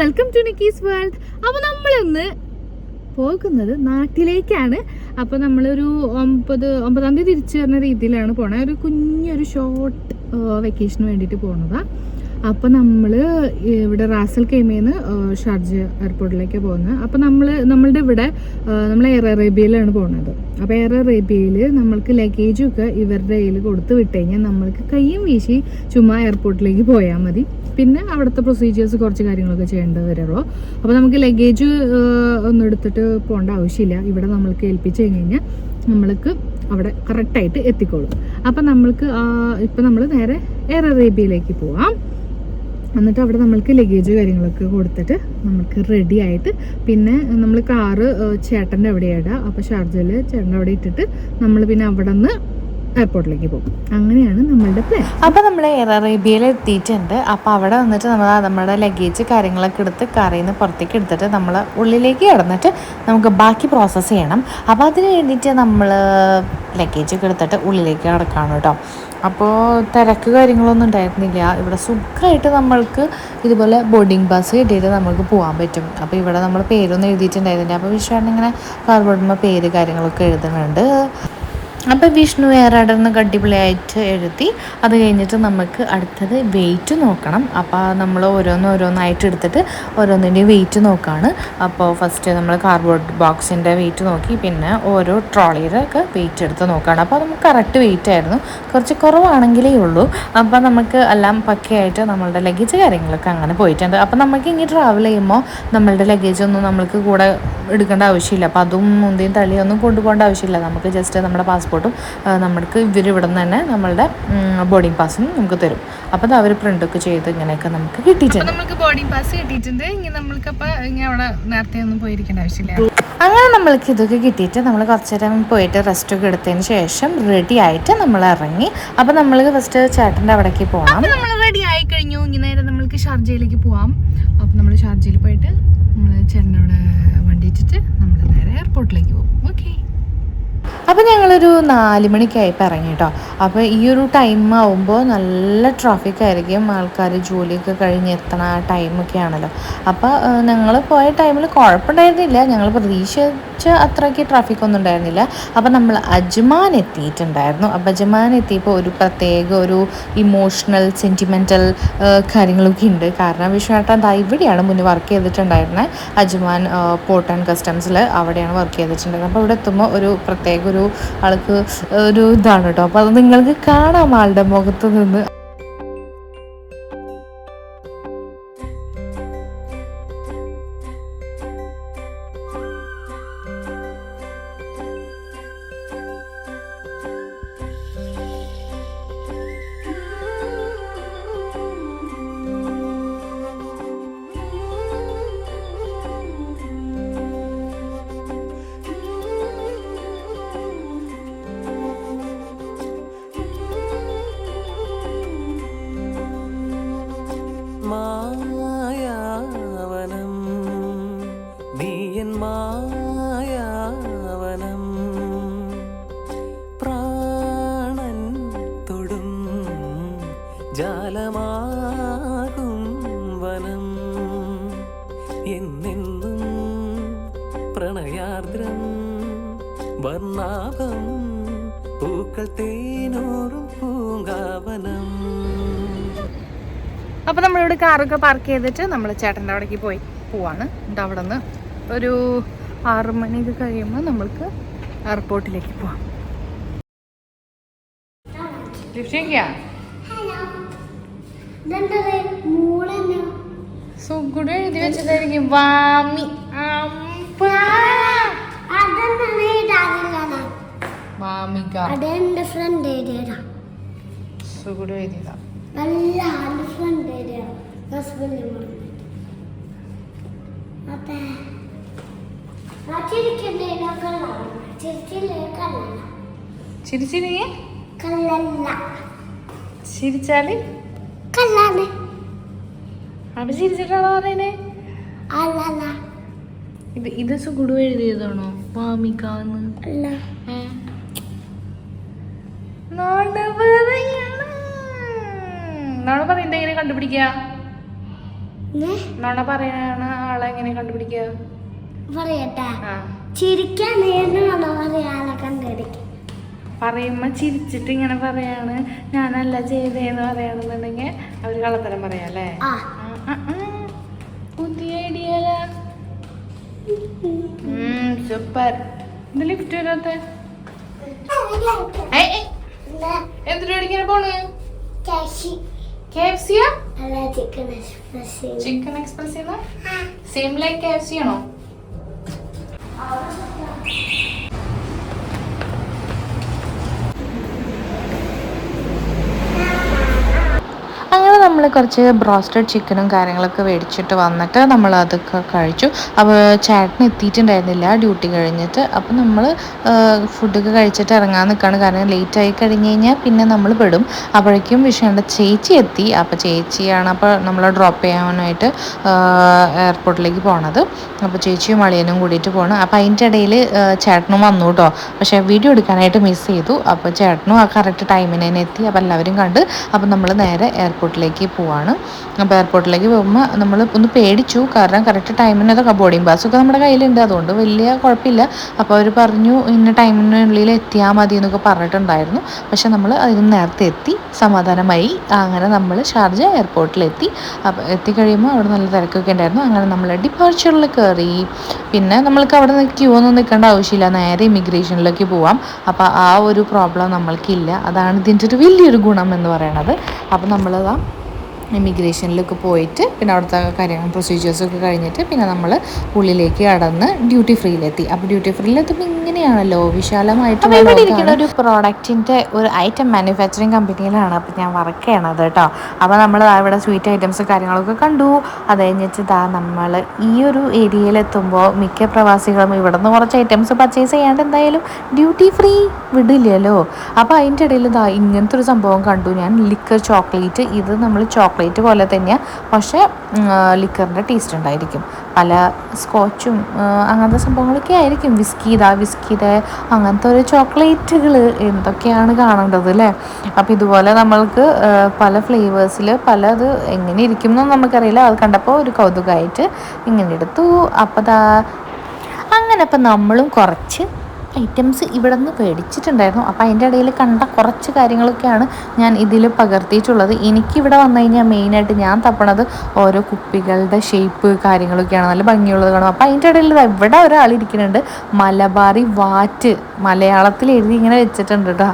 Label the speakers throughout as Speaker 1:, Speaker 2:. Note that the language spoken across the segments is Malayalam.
Speaker 1: വെൽക്കം ടു നിക്കീസ് വേൾഡ് അപ്പോൾ നമ്മളിന്ന് പോകുന്നത് നാട്ടിലേക്കാണ്. അപ്പോൾ നമ്മളൊരു ഒമ്പത് ഒമ്പതാം തീയതി തിരിച്ചു വരുന്ന രീതിയിലാണ് പോണത് ഒരു കുഞ്ഞൊരു ഷോർട്ട് വെക്കേഷന് വേണ്ടിയിട്ട് പോകുന്നതാണ് അപ്പോൾ നമ്മൾ ഇവിടെ റാസൽ കെയ്മേന്ന് ഷാർജ എയർപോർട്ടിലേക്ക് പോകുന്നത്. അപ്പോൾ നമ്മൾ നമ്മളുടെ ഇവിടെ നമ്മൾ എയർ അറേബ്യയിലാണ് പോകുന്നത് അപ്പോൾ എയർ അറേബ്യയിൽ നമ്മൾക്ക് ലഗേജും ഒക്കെ ഇവരുടെ കയ്യിൽ കൊടുത്ത് വിട്ട് കഴിഞ്ഞാൽ നമ്മൾക്ക് കയ്യും വീശി ചുമ്മാ എയർപോർട്ടിലേക്ക് പോയാൽ മതി. പിന്നെ അവിടുത്തെ പ്രൊസീജിയേഴ്സ് കുറച്ച് കാര്യങ്ങളൊക്കെ ചെയ്യേണ്ടി വരുള്ളൂ. അപ്പോൾ നമുക്ക് ലഗേജ് ഒന്നും എടുത്തിട്ട് പോകേണ്ട ആവശ്യമില്ല. ഇവിടെ നമ്മൾക്ക് ഏൽപ്പിച്ച് കഴിഞ്ഞ് കഴിഞ്ഞാൽ നമ്മൾക്ക് അവിടെ കറക്റ്റായിട്ട് എത്തിക്കോളും. അപ്പം നമ്മൾക്ക് ഇപ്പം നമ്മൾ നേരെ എയർ അറേബ്യയിലേക്ക് പോവാം. എന്നിട്ട് അവിടെ നമ്മൾക്ക് ലഗേജ് കാര്യങ്ങളൊക്കെ കൊടുത്തിട്ട് നമുക്ക് റെഡി ആയിട്ട് പിന്നെ നമ്മൾ കാറ് ചേട്ടന്റെ അവിടെ ഇടുക അപ്പോൾ ഷാർജയിൽ ചേട്ടന്റെ അവിടെ ഇട്ടിട്ട് നമ്മൾ പിന്നെ അവിടെ നിന്ന് എയർപോർട്ടിലേക്ക് പോകും. അങ്ങനെയാണ് നമ്മളുടെ പ്ലാൻ
Speaker 2: അപ്പോൾ നമ്മൾ എയർ അറേബ്യയിൽ എത്തിയിട്ടുണ്ട്. അപ്പോൾ അവിടെ വന്നിട്ട് നമ്മൾ നമ്മുടെ ലഗേജ് കാര്യങ്ങളൊക്കെ എടുത്ത് കറിയിൽ നിന്ന് പുറത്തേക്ക് എടുത്തിട്ട് നമ്മൾ ഉള്ളിലേക്ക് കിടന്നിട്ട് നമുക്ക് ബാക്കി പ്രോസസ്സ് ചെയ്യണം. അപ്പോൾ അതിന് വേണ്ടിയിട്ട് നമ്മൾ ലഗേജ് ഒക്കെ എടുത്തിട്ട് ഉള്ളിലേക്ക് കിടക്കണം കേട്ടോ. അപ്പോൾ തിരക്ക് കാര്യങ്ങളൊന്നും ഉണ്ടായിരുന്നില്ല. ഇവിടെ സുഖമായിട്ട് നമ്മൾക്ക് ഇതുപോലെ ബോർഡിംഗ് പാസ് കിട്ടിയിട്ട് നമുക്ക് പോകാൻ പറ്റും. അപ്പോൾ ഇവിടെ നമ്മൾ പേരൊന്നും എഴുതിയിട്ടുണ്ടായിരുന്നില്ല. അപ്പോൾ വിശ്വാസം ഇങ്ങനെ കാർബോർഡിന്മേൽ പേര് കാര്യങ്ങളൊക്കെ എഴുതുന്നുണ്ട്. അപ്പോൾ വിഷ്ണു ഏറാടർന്ന് അടിപൊളിയായിട്ട് എഴുതി. അത് കഴിഞ്ഞിട്ട് നമുക്ക് അടുത്തത് വെയിറ്റ് നോക്കണം. അപ്പോൾ നമ്മൾ ഓരോന്ന് ഓരോന്നായിട്ട് എടുത്തിട്ട് ഓരോന്നിന്റെയും വെയിറ്റ് നോക്കുകയാണ് അപ്പോൾ ഫസ്റ്റ് നമ്മൾ കാർഡ്ബോർഡ് ബോക്സിന്റെ വെയിറ്റ് നോക്കി പിന്നെ ഓരോ ട്രോളിയുടെ ഒക്കെ വെയിറ്റ് എടുത്ത് നോക്കുകയാണ് അപ്പോൾ നമുക്ക് കറക്റ്റ് വെയിറ്റ് ആയിരുന്നു. കുറച്ച് കുറവാണെങ്കിലേ ഉള്ളൂ. അപ്പോൾ നമുക്ക് എല്ലാം പക്കയായിട്ട് നമ്മളുടെ ലഗേജ് കാര്യങ്ങളൊക്കെ അങ്ങനെ പോയിട്ടുണ്ട്. അപ്പോൾ നമുക്ക് ഇനി ട്രാവൽ ചെയ്യുമ്പോൾ നമ്മളുടെ ലഗേജ് ഒന്നും നമ്മൾക്ക് കൂടെ എടുക്കേണ്ട ആവശ്യമില്ല. അപ്പോൾ അതും മുന്തിയും തള്ളിയൊന്നും കൊണ്ടുപോകേണ്ട ആവശ്യമില്ല. നമുക്ക് ജസ്റ്റ് നമ്മുടെ പാസ്പോർട്ടും നമ്മൾക്ക് ഇവർ ഇവിടെ നിന്ന് തന്നെ നമ്മളുടെ ബോർഡിംഗ് പാസ്സും നമുക്ക് തരും. അപ്പോൾ അത് അവർ പ്രിന്റൊക്കെ ചെയ്ത് ഇങ്ങനെയൊക്കെ നമുക്ക് കിട്ടിയിട്ടുണ്ട്.
Speaker 1: നമുക്ക് ബോർഡിംഗ് പാസ് കിട്ടിയിട്ടുണ്ട്. ഇനി നമ്മൾക്ക് അപ്പോൾ ഇങ്ങനെ അവിടെ നേരത്തെ ഒന്നും പോയിരിക്കേണ്ട ആവശ്യമില്ല.
Speaker 2: അങ്ങനെ നമ്മൾക്ക് ഇതൊക്കെ കിട്ടിയിട്ട് നമ്മൾ കുറച്ച് നേരം പോയിട്ട് റെസ്റ്റ് ഒക്കെ എടുത്തതിന് ശേഷം റെഡി ആയിട്ട് നമ്മൾ ഇറങ്ങി. അപ്പോൾ നമ്മൾ ഫസ്റ്റ് ചേട്ടന്റെ അവിടേക്ക് പോകണം
Speaker 1: നമ്മൾ റെഡി ആയി കഴിഞ്ഞു. ഇനി നേരെ നമ്മൾക്ക് ഷാർജയിലേക്ക് പോവാം. അപ്പോൾ നമ്മൾ ഷാർജയിൽ പോയിട്ട് നമ്മൾ ചേട്ടന്റെ അവിടെ വണ്ടി ഇട്ടിട്ട് നമ്മൾ നേരെ എയർപോർട്ടിലേക്ക് പോകും. ഓക്കെ
Speaker 2: അപ്പോൾ ഞങ്ങളൊരു നാല് മണിക്കായപ്പോൾ ഇറങ്ങി കേട്ടോ അപ്പോൾ ഈ ഒരു ടൈം ആവുമ്പോൾ നല്ല ട്രാഫിക് ആയിരിക്കും. ആൾക്കാർ ജോലിയൊക്കെ കഴിഞ്ഞ് എത്തണ ആ ടൈമൊക്കെ ആണല്ലോ. അപ്പോൾ ഞങ്ങൾ പോയ ടൈമിൽ കുഴപ്പമുണ്ടായിരുന്നില്ല ഞങ്ങൾ പ്രതീക്ഷിച്ച അത്രയ്ക്ക് ട്രാഫിക് ഒന്നും ഉണ്ടായിരുന്നില്ല. അപ്പോൾ നമ്മൾ അജ്മാൻ എത്തിയിട്ടുണ്ടായിരുന്നു. അപ്പോൾ അജ്മാൻ എത്തിയപ്പോൾ ഒരു പ്രത്യേക ഒരു ഇമോഷണൽ സെന്റിമെന്റൽ കാര്യങ്ങളൊക്കെ ഉണ്ട്. കാരണം വിശ്വനാട്ടൻ ദാ ഇവിടെയാണ് മുന്നേ വർക്ക് ചെയ്തിട്ടുണ്ടായിരുന്നത് അജ്മാൻ പോർട്ട് ആൻഡ് കസ്റ്റംസിൽ അവിടെയാണ് വർക്ക് ചെയ്തിട്ടുണ്ടായിരുന്നത് അപ്പോൾ ഇവിടെ എത്തുമ്പോൾ ഒരു പ്രത്യേക ഒരു ആൾക്ക് ഒരു ഇതാണ് കേട്ടോ. അപ്പോൾ അത് നിങ്ങൾക്ക് കാണാം ആളുടെ മുഖത്ത് നിന്ന്.
Speaker 3: വർണാഭം പൂക്കൾ തേനോറും പൂങ്കാവനം.
Speaker 1: അപ്പോൾ നമ്മളിവിടെ കാറൊക്കെ പാർക്ക് ചെയ്തിട്ട് നമ്മൾ ചേട്ടന്റെ അവിടേക്ക് പോയി പോവാണ് എന്നിട്ട് അവിടെ നിന്ന് ഒരു ആറ് മണിയൊക്കെ കഴിയുമ്പോൾ നമ്മൾക്ക് എയർപോർട്ടിലേക്ക് പോവാം. സുഗുഡ് എഴുതി വെച്ചതായിരിക്കും. വാമി. മാമിക.
Speaker 4: അതെന്റെ ഫ്രണ്ട് ഏരിയടാ
Speaker 1: സുഗുരു എഴുതിയതാ
Speaker 4: നല്ല ആന്റെ ഫ്രണ്ട് ഏരിയ ഹസ്ബൻഡ് അതെ.
Speaker 1: ഇത് ഇത് സുഗുഡു എഴുതിയതാണോ?
Speaker 4: മാമിക
Speaker 1: എന്ന് നോണ. നോണ പറയുന്നത് എങ്ങനെ കണ്ടുപിടിക്കുക? നോണ പറയണ ആളെ എങ്ങനെ കണ്ടുപിടിക്കുക
Speaker 4: പറയട്ടെ. ചിരിക്കാൻ നേരിടാണോ പറയാളെ കണ്ടുപിടിക്കും
Speaker 1: പറയുമ്പോ ചിരിച്ചിട്ട് ഇങ്ങനെ പറയാണ്. ഞാനല്ല ചെയ്തേന്ന് പറയണെന്നുണ്ടെങ്കിൽ അവർ കള്ളത്തരം പറയാം അല്ലേ. പുതിയ ഐഡിയ സൂപ്പർ ഇത് ലിഫ്റ്റ് വരാത്ത? എന്തിനു ഇങ്ങനെ പോണ്?
Speaker 4: Chicken Express
Speaker 1: Chicken Express same like K F C ആണോ
Speaker 2: അങ്ങനെ കുറച്ച് ബ്രോസ്റ്റഡ് ചിക്കനും കാര്യങ്ങളൊക്കെ മേടിച്ചിട്ട് വന്നിട്ട് നമ്മൾ അതൊക്കെ കഴിച്ചു. അപ്പോൾ ചേട്ടൻ എത്തിയിട്ടുണ്ടായിരുന്നില്ല ഡ്യൂട്ടി കഴിഞ്ഞിട്ട്. അപ്പോൾ നമ്മൾ ഫുഡൊക്കെ കഴിച്ചിട്ട് ഇറങ്ങാൻ നിൽക്കുകയാണ് കാരണം ലേറ്റ് ആയി കഴിഞ്ഞ് കഴിഞ്ഞാൽ പിന്നെ നമ്മൾ പെടും. അപ്പോഴേക്കും വിഷയന്റെ ചേച്ചി എത്തി. അപ്പോൾ ചേച്ചിയാണ് അപ്പോൾ നമ്മൾ ഡ്രോപ്പ് ചെയ്യാനായിട്ട് എയർപോർട്ടിലേക്ക് പോണത്. അപ്പോൾ ചേച്ചിയും അളിയനും കൂടിയിട്ട് പോകണം അപ്പോൾ അതിന്റെ ഇടയിൽ ചേട്ടനും വന്നു കേട്ടോ പക്ഷേ വീഡിയോ എടുക്കാനായിട്ട് മിസ് ചെയ്തു. അപ്പോൾ ചേട്ടനും ആ കറക്റ്റ് ടൈമിന് തന്നെ എത്തി. അപ്പോൾ എല്ലാവരും കണ്ട്. അപ്പോൾ നമ്മൾ നേരെ എയർപോർട്ടിലേക്ക് പോവാണ്. അപ്പോൾ എയർപോർട്ടിലേക്ക് പോകുമ്പോൾ നമ്മൾ ഒന്ന് പേടിച്ചു. കാരണം കറക്റ്റ് ടൈമിന് അതൊക്കെ ബോർഡിംഗ് പാസ്സൊക്കെ നമ്മുടെ കയ്യിലുണ്ട്. അതുകൊണ്ട് വലിയ കുഴപ്പമില്ല. അപ്പോൾ അവർ പറഞ്ഞു ഇന്ന ടൈമിനുള്ളിൽ എത്തിയാൽ മതി എന്നൊക്കെ പറഞ്ഞിട്ടുണ്ടായിരുന്നു. പക്ഷെ നമ്മൾ അതിന് നേരത്തെ എത്തി. സമാധാനമായി. അങ്ങനെ നമ്മൾ ഷാർജ എയർപോർട്ടിലെത്തി അപ്പോൾ എത്തിക്കഴിയുമ്പോൾ അവിടെ നല്ല തിരക്കൊക്കെ ഉണ്ടായിരുന്നു. അങ്ങനെ നമ്മൾ ഡിപ്പാർച്ചറിൽ കയറി പിന്നെ നമ്മൾക്ക് അവിടെ ക്യൂ ഒന്നും നിൽക്കേണ്ട ആവശ്യമില്ല. നേരെ ഇമിഗ്രേഷനിലേക്ക് പോവാം. അപ്പോൾ ആ ഒരു പ്രോബ്ലം നമ്മൾക്കില്ല. അതാണ് ഇതിന്റെ ഒരു വലിയൊരു ഗുണം എന്ന് പറയുന്നത് അപ്പോൾ നമ്മളതാ ഇമിഗ്രേഷനിലൊക്കെ പോയിട്ട് പിന്നെ അവിടുത്തെ കാര്യങ്ങൾ പ്രൊസീജിയേഴ്സൊക്കെ കഴിഞ്ഞിട്ട് പിന്നെ നമ്മൾ ഉള്ളിലേക്ക് കടന്ന് ഡ്യൂട്ടി ഫ്രീയിലെത്തി അപ്പോൾ ഡ്യൂട്ടി ഫ്രീയിലെത്തുമ്പോൾ ഇങ്ങനെയാണല്ലോ വിശാലമായിട്ട് ഇരിക്കുന്ന ഒരു പ്രോഡക്റ്റിന്റെ ഒരു ഐറ്റം മാനുഫാക്ചറിങ് കമ്പനിയിലാണ് അപ്പോൾ ഞാൻ വർക്ക് ചെയ്യണത് കേട്ടോ അപ്പോൾ നമ്മൾ ഇവിടെ സ്വീറ്റ് ഐറ്റംസ് കാര്യങ്ങളൊക്കെ കണ്ടു. അത് കഴിഞ്ഞിട്ട് ഇതാ നമ്മൾ ഈ ഒരു ഏരിയയിലെത്തുമ്പോൾ മിക്ക പ്രവാസികളും ഇവിടെ നിന്ന് കുറച്ച് ഐറ്റംസ് പർച്ചേസ് ചെയ്യാണ്ട് എന്തായാലും ഡ്യൂട്ടി ഫ്രീ വിടില്ലല്ലോ. അപ്പോൾ അതിന്റെ ഇടയിൽ ഇതാ ഇങ്ങനത്തെ ഒരു സംഭവം കണ്ടു. ഞാൻ ലിക്കർ ചോക്ലേറ്റ് ഇത് നമ്മൾ ചോക്ലേറ്റ് പോലെ തന്നെയാണ് പക്ഷേ ലിക്കറിന്റെ ടേസ്റ്റ് ഉണ്ടായിരിക്കും. പല സ്കോച്ചും അങ്ങനത്തെ സംഭവങ്ങളൊക്കെ ആയിരിക്കും. വിസ്കി വിസ്കീത വിസ്കിയുടെ അങ്ങനത്തെ ഒരു ചോക്ലേറ്റുകൾ എന്തൊക്കെയാണ് കാണേണ്ടത് അല്ലേ? അപ്പോൾ ഇതുപോലെ നമ്മൾക്ക് പല ഫ്ലേവേഴ്സിൽ പല അത് എങ്ങനെ ഇരിക്കും എന്നൊന്നും നമുക്കറിയില്ല. അത് കണ്ടപ്പോൾ ഒരു കൗതുകമായിട്ട് ഇങ്ങനെ എടുത്തു. അപ്പോൾ ദാ അങ്ങനെ അപ്പം നമ്മളും കുറച്ച് ഐറ്റംസ് ഇവിടെ നിന്ന് മേടിച്ചിട്ടുണ്ടായിരുന്നു അപ്പോൾ അതിന്റെ ഇടയിൽ കണ്ട കുറച്ച് കാര്യങ്ങളൊക്കെയാണ് ഞാൻ ഇതിൽ പകർത്തിയിട്ടുള്ളത്. എനിക്കിവിടെ വന്നു കഴിഞ്ഞാൽ മെയിനായിട്ട് ഞാൻ തപ്പണത് ഓരോ കുപ്പികളുടെ ഷേപ്പ് കാര്യങ്ങളൊക്കെയാണ്. നല്ല ഭംഗിയുള്ളത് കാണും. അപ്പോൾ അതിന്റെ ഇടയിൽ ഇവിടെ ഒരാൾ ഇരിക്കുന്നുണ്ട്. മലബാറി വാറ്റ് മലയാളത്തിൽ എഴുതി ഇങ്ങനെ വെച്ചിട്ടുണ്ട് കേട്ടോ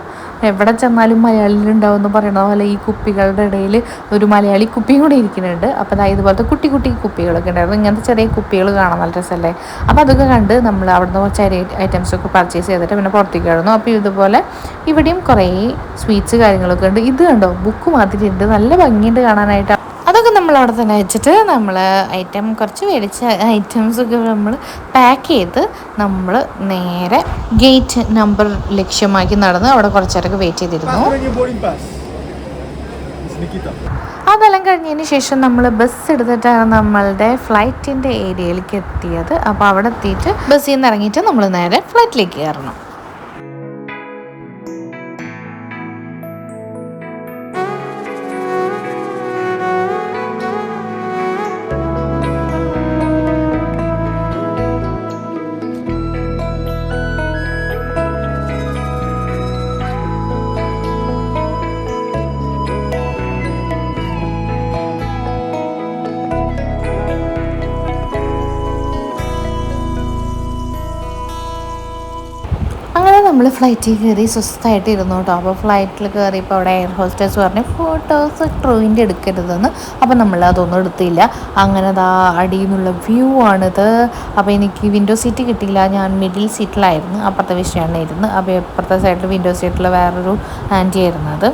Speaker 2: എവിടെ ചെന്നാലും മലയാളിയിലുണ്ടാവും എന്ന് പറയുന്ന പോലെ ഈ കുപ്പികളുടെ ഇടയിൽ ഒരു മലയാളി കുപ്പിയും കൂടി ഇരിക്കുന്നുണ്ട്. അപ്പോൾ അതായത് ഇതുപോലത്തെ കുട്ടി കുട്ടി കുപ്പികളൊക്കെ ഉണ്ടായിരുന്നു. ഇങ്ങനത്തെ ചെറിയ കുപ്പികൾ കാണാൻ നല്ല രസമല്ലേ? അപ്പോൾ അതൊക്കെ കണ്ട് നമ്മൾ അവിടുന്ന് കുറച്ച് ഐറ്റംസ് ഒക്കെ പർച്ചേസ് ചെയ്തിട്ട് പിന്നെ പുറത്തേക്ക് കിടന്നു. അപ്പോൾ ഇതുപോലെ ഇവിടെയും കുറേ സ്വീറ്റ്സ് കാര്യങ്ങളൊക്കെ ഉണ്ട്. ഇത് കണ്ടോ? ബുക്ക് മാതിരി ഉണ്ട്. നല്ല ഭംഗിയുണ്ട് കാണാനായിട്ട്. അതൊക്കെ നമ്മൾ അവിടെ തന്നെ വെച്ചിട്ട് നമ്മൾ ഐറ്റം കുറച്ച് മേടിച്ച ഐറ്റംസ് ഒക്കെ നമ്മൾ പാക്ക് ചെയ്ത് നമ്മൾ നേരെ ഗേറ്റ് നമ്പർ ലക്ഷ്യമാക്കി നടന്ന് അവിടെ കുറച്ചേരൊക്കെ വെയിറ്റ് ചെയ്തിരുന്നു. അതെല്ലാം കഴിഞ്ഞതിന് ശേഷം നമ്മൾ ബസ് എടുത്തിട്ടാണ് നമ്മളുടെ ഫ്ലൈറ്റിന്റെ ഏരിയയിലേക്ക് എത്തിയത്. അപ്പോൾ അവിടെ എത്തിയിട്ട് ബസ്സിൽ നിന്ന് ഇറങ്ങിയിട്ട് നമ്മൾ നേരെ ഫ്ലൈറ്റിലേക്ക് കയറണം. നമ്മൾ ഫ്ലൈറ്റിൽ കയറി സ്വസ്ഥമായിട്ട് ഇരുന്നു കേട്ടോ. അപ്പോൾ ഫ്ലൈറ്റിൽ കയറിയപ്പോൾ അവിടെ എയർ ഹോസ്റ്റേഴ്സ് പറഞ്ഞു ഫോട്ടോസ് ട്രെയിനിന്റെ എടുക്കരുതെന്ന്. അപ്പോൾ നമ്മൾ അതൊന്നും എടുത്തില്ല. അങ്ങനെ ദാ അടിയിൽ നിന്നുള്ള വ്യൂ ആണിത്. അപ്പോൾ എനിക്ക് വിൻഡോ സീറ്റ് കിട്ടിയില്ല. ഞാൻ മിഡിൽ സീറ്റിലായിരുന്നു അപ്പുറത്തെ വിഷയമാണ് ഇരുന്ന്. അപ്പോൾ അപ്പുറത്തെ സൈഡിൽ വിൻഡോ സീറ്റിൽ വേറൊരു ആന്റി അത്.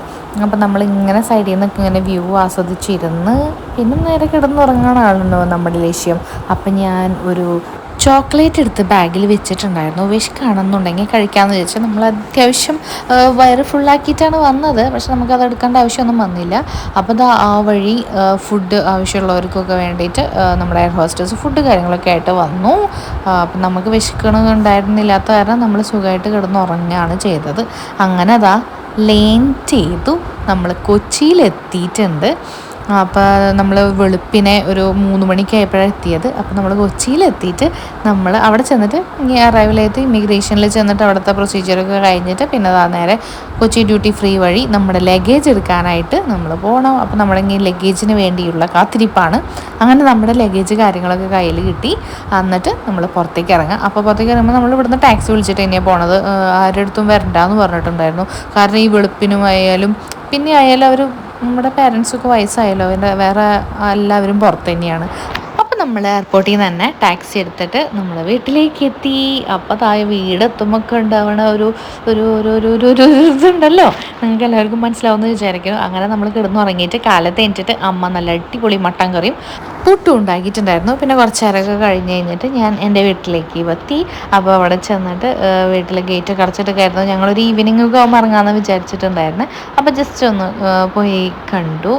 Speaker 2: അപ്പോൾ നമ്മൾ ഇങ്ങനെ സൈഡിൽ നിന്നൊക്കെ ഇങ്ങനെ വ്യൂ ആസ്വദിച്ചിരുന്ന്. പിന്നെ നേരെ കിടന്നുറങ്ങാനാണല്ലോ നമ്മുടെ ലക്ഷ്യം. അപ്പം ഞാൻ ഒരു ചോക്ലേറ്റ് എടുത്ത് ബാഗിൽ വെച്ചിട്ടുണ്ടായിരുന്നു. വിശക്കാണെന്നുണ്ടെങ്കിൽ കഴിക്കാമെന്ന് ചോദിച്ചാൽ നമ്മൾ അത്യാവശ്യം വയറ് ഫുള്ളാക്കിയിട്ടാണ് വന്നത്. പക്ഷെ നമുക്കത് എടുക്കേണ്ട ആവശ്യമൊന്നും വന്നില്ല. അപ്പോൾ അത് ആ വഴി ഫുഡ് ആവശ്യമുള്ളവർക്കൊക്കെ വേണ്ടിയിട്ട് നമ്മുടെ എയർ ഹോസ്റ്റേഴ്സ് ഫുഡ് കാര്യങ്ങളൊക്കെ ആയിട്ട് വന്നു. അപ്പം നമുക്ക് വിശക്കണമെന്നുണ്ടായിരുന്നില്ലാത്ത കാരണം നമ്മൾ സുഖമായിട്ട് കിടന്ന് ഉറങ്ങുകയാണ് ചെയ്തത്. അങ്ങനെ അതാ ലേൻ ചെയ്തു. നമ്മൾ കൊച്ചിയിലെത്തിയിട്ടുണ്ട്. അപ്പോൾ നമ്മൾ വെളുപ്പിനെ ഒരു മൂന്ന് മണിക്കായപ്പോഴാണ് എത്തിയത്. അപ്പോൾ നമ്മൾ കൊച്ചിയിലെത്തിയിട്ട് നമ്മൾ അവിടെ ചെന്നിട്ട് അറൈവലായിട്ട് ഇമിഗ്രേഷനിൽ ചെന്നിട്ട് അവിടുത്തെ പ്രൊസീജിയറൊക്കെ കഴിഞ്ഞിട്ട് പിന്നെ അതാ നേരെ കൊച്ചി ഡ്യൂട്ടി ഫ്രീ വഴി നമ്മുടെ ലഗേജ് എടുക്കാനായിട്ട് നമ്മൾ പോകണം അപ്പോൾ നമ്മുടെ ലഗേജിന് വേണ്ടിയുള്ള കാത്തിരിപ്പാണ്. അങ്ങനെ നമ്മുടെ ലഗേജ് കാര്യങ്ങളൊക്കെ കയ്യിൽ കിട്ടി. എന്നിട്ട് നമ്മൾ പുറത്തേക്ക് ഇറങ്ങാം. അപ്പോൾ പുറത്തേക്ക് ഇറങ്ങുമ്പോൾ നമ്മൾ ഇവിടുന്ന് ടാക്സി വിളിച്ചിട്ട് തന്നെയാണ് പോണത്. ആരുടെ അടുത്തും വരണ്ടെന്ന് പറഞ്ഞിട്ടുണ്ടായിരുന്നു. കാരണം ഈ വെളുപ്പിനും ആയാലും പിന്നെ ആയാലും അവർ നമ്മുടെ പേരൻസൊക്കെ വയസ്സായല്ലോ. എന്റെ വേറെ എല്ലാവരും പുറത്ത് തന്നെയാണ്. നമ്മൾ എയർപോർട്ടിൽ നിന്ന് തന്നെ ടാക്സി എടുത്തിട്ട് നമ്മൾ വീട്ടിലേക്ക് എത്തി അപ്പോൾ താഴെ വീടെത്തുമ്പോൾ ഉണ്ടാവണ ഒരു ഒരു ഒരു ഒരു ഒരു ഒരു ഇതുണ്ടല്ലോ. നിങ്ങൾക്ക് എല്ലാവർക്കും മനസ്സിലാവുമെന്ന് വിചാരിക്കുന്നു. അങ്ങനെ നമ്മൾ കിടന്നുറങ്ങിയിട്ട് കാലത്ത് എണീറ്റിട്ട് അമ്മ നല്ല അടിപൊളി മട്ടൻ കറിയും പുട്ടും ഉണ്ടാക്കിയിട്ടുണ്ടായിരുന്നു. പിന്നെ കുറച്ച് നേരമൊക്കെ കഴിഞ്ഞ് കഴിഞ്ഞിട്ട് ഞാൻ എന്റെ വീട്ടിലേക്ക് എത്തി. അപ്പോൾ അവിടെ ചെന്നിട്ട് വീട്ടിൽ ഗേറ്റ് അടച്ചിട്ടൊക്കെയായിരുന്നു. ഞങ്ങളൊരു ഈവനിങ് ഒക്കെ ആകുമ്പോൾ ഇറങ്ങാമെന്ന് വിചാരിച്ചിട്ടുണ്ടായിരുന്നു. അപ്പോൾ ജസ്റ്റ് ഒന്ന് പോയി കണ്ടു.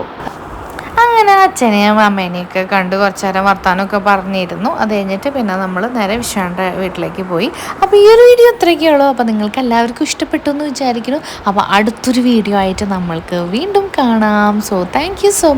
Speaker 2: അങ്ങനെ അച്ഛനെയും അമ്മേനെയൊക്കെ കണ്ട് കുറച്ച് നേരം വർത്താനമൊക്കെ പറഞ്ഞിരുന്നു. അത് കഴിഞ്ഞിട്ട് പിന്നെ നമ്മൾ നേരെ വിശ്വാന്റെ വീട്ടിലേക്ക് പോയി. അപ്പോൾ ഈ ഒരു വീഡിയോ ഇത്രയൊക്കെ ഉള്ളൂ. അപ്പോൾ നിങ്ങൾക്ക് എല്ലാവർക്കും ഇഷ്ടപ്പെട്ടു എന്ന് വിചാരിക്കുന്നു. അപ്പോൾ അടുത്തൊരു വീഡിയോ ആയിട്ട് നമ്മൾക്ക് വീണ്ടും കാണാം. So thank so